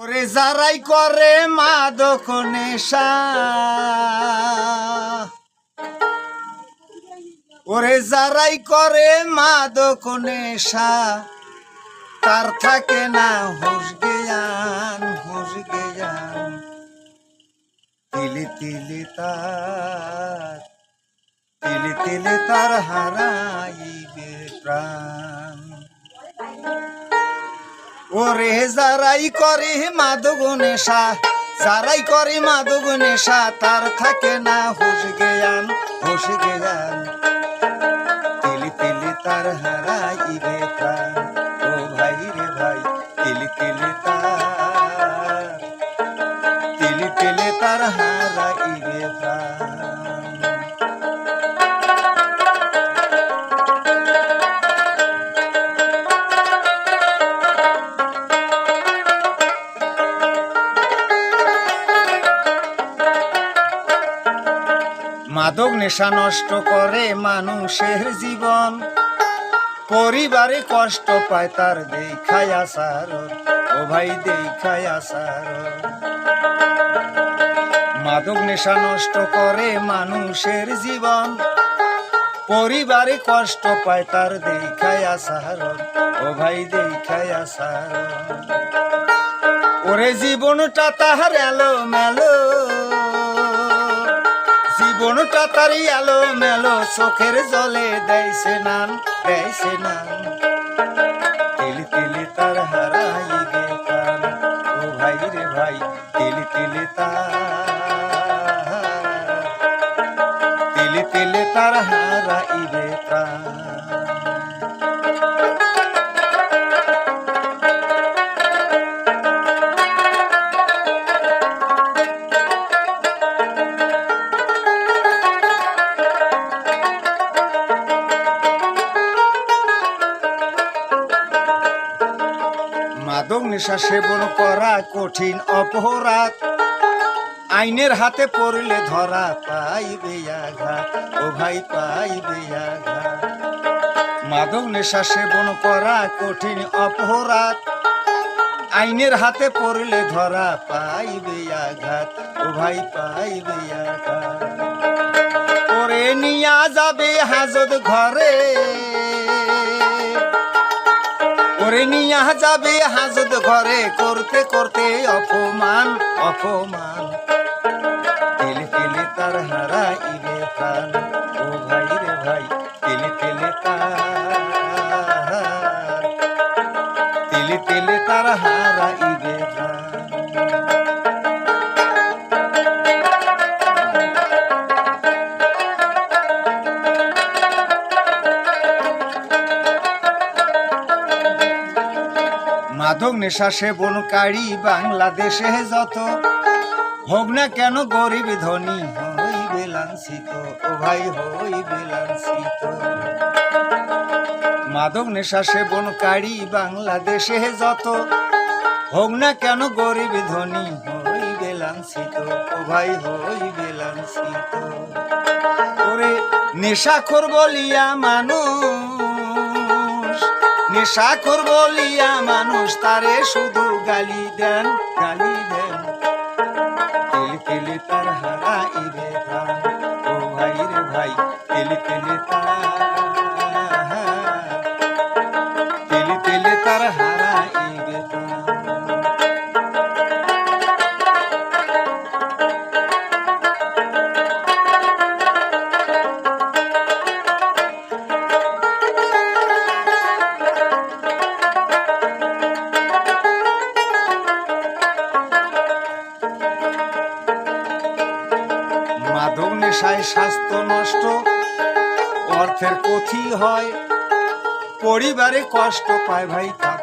ওরে যারাই করে মাদক নেশা, ওরে যারাই করে মাদক নেশা, তার থাকে না হুশ জ্ঞান হুশ জ্ঞান। তিলি তিলি তার, তিলি তিলি তার হারাইবে প্রাণ। ওরে যারাই করে মাদক নেশা, যারাই করে মাদক নেশা, তার থাকে না হুশ গেয়ান হুশ গেয়ান তিলি তিলি তার হারাইবে মাদক নেশা নষ্ট করে মানুষের জীবন। পরিবারে কষ্ট পায় তার দেখায় আসার। ও ভাই দেখায় আসার। মাদক নেশা নষ্ট করে মানুষের জীবন। পরিবারে কষ্ট পায় তার দেখায় আসার। ও ভাই দেখায় আসার। ওরে জীবনটা তাহার এলো মেলো জীবনটা তারি আলো মেলো চোখের জলে দেয়ছে নান দেয়ছে নান তিলি তিলি তার হারাইবে প্রাণ, ও ভাই রে ভাই, তিলি তিলি তার। তিলি তিলি তার হারাইবে প্রাণ মাদক নেশা সেবন করা কঠিন অপরাধ। আইনের হাতে পড়লে ধরা পাইবে আঘাত, ও ভাই পাইবে আঘাত। মাদক নেশা সেবন করা কঠিন অপরাধ। আইনের হাতে পড়লে ধরা পাইবে আঘাত, ও ভাই পাইবে আঘাত। ওরে নিয়া যাবে হাজত ঘরে। ওরে নিয়ে যাবে হাজত ঘরে করতে করতে অপমান অপমান। তেলে তেলে তার হারা ইরে প্রাণ। ও ভাই রে ভাই তেলে তেলে তার। তেলে তেলে তার হারা ইবে মাদক নেশা সেবনকারী বাংলাদেশে যত। হোক না কেন গরিব ধনী হইবে লাঞ্ছিত, ও ভাই হইবে লাঞ্ছিত। মাদক নেশা সেবনকারী বাংলাদেশে যত। হোক না কেন গরিব ধনী হইবে লাঞ্ছিত, ও ভাই হইবে লাঞ্ছিত। ওরে নেশাখোর বলিয়া মানুষ নেশাখোর বলিয়া মানুষ তারে শুধু গালি দেন গালি দেন। তেলি তার হারা ইবে নেশায় স্বাস্থ্য নষ্ট অর্থের ক্ষতি হয় পরিবারে কষ্ট পায় ভাই তার।